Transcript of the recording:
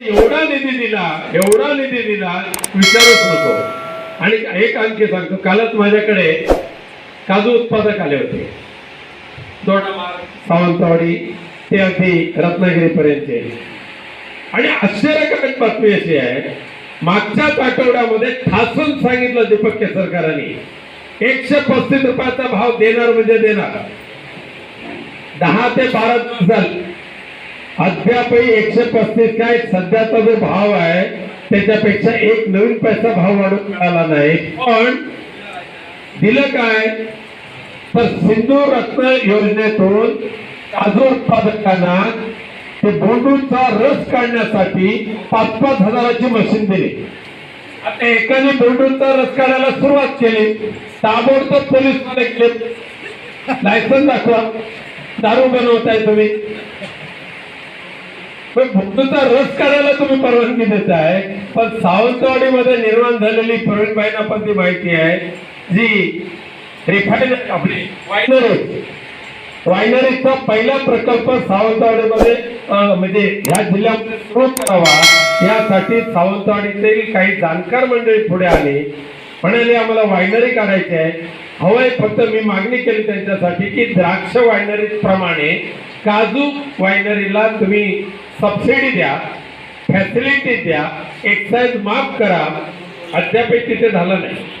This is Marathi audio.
एवढा निधी दिला एवढा निधी दिला विचारूच नको. आणि एक आणखी सांगतो कालच माझ्याकडे काजू उत्पादक आले होते. दोडामार्ग सावंतवाडी ते अगदी रत्नागिरीपर्यंतचे. आणि आश्चर्यकारक बातमी अशी आहे मागच्याच आठवड्यामध्ये ठासून सांगितलं दीपक केसरकरांनी एकशे पस्तीस रुपयाचा भाव देणार म्हणजे देणार. दहा ते बारा दिवस झाले. अद्यापही एकशे पस्तीस काय सध्याचा जो भाव आहे त्याच्यापेक्षा एक नवीन पैसा भाव वाढून मिळाला नाही. पण दिलं काय? तर सिंधू रत्न योजनेतून काजू उत्पादकांना ते बोंडूचा रस काढण्यासाठी पाच पाच हजाराची मशीन दिली. आता एकाने बोंडूचा रस काढायला सुरुवात केली. ताबडतोब पोलीसमध्ये लायसन दाखवा. दारू बनवताय तुम्ही. भुक्तचा रस काढायला तुम्ही परवानगी देताय. पण सावंतवाडीमध्ये निर्माण झालेली प्रवीणबाईंना पण ती माहिती आहे. जी रिफाईन आपली वायनरी वायनरीचा पहिला प्रकल्प सावंतवाडीमध्ये म्हणजे ह्या जिल्ह्यामध्ये सुरू करावा. यासाठी सावंतवाडीतील काही जाणकार मंडळी पुढे आली. म्हणाले आम्हाला वायनरी काढायची आहे. हवंय फक्त मी मागणी केली त्यांच्यासाठी की द्राक्ष वायनरी प्रमाणे काजू वायनरीला तुम्ही सबसिडी द्या फॅसिलिटी द्या एक्साईज माफ करा. अद्यापही तिथे झालं नाही.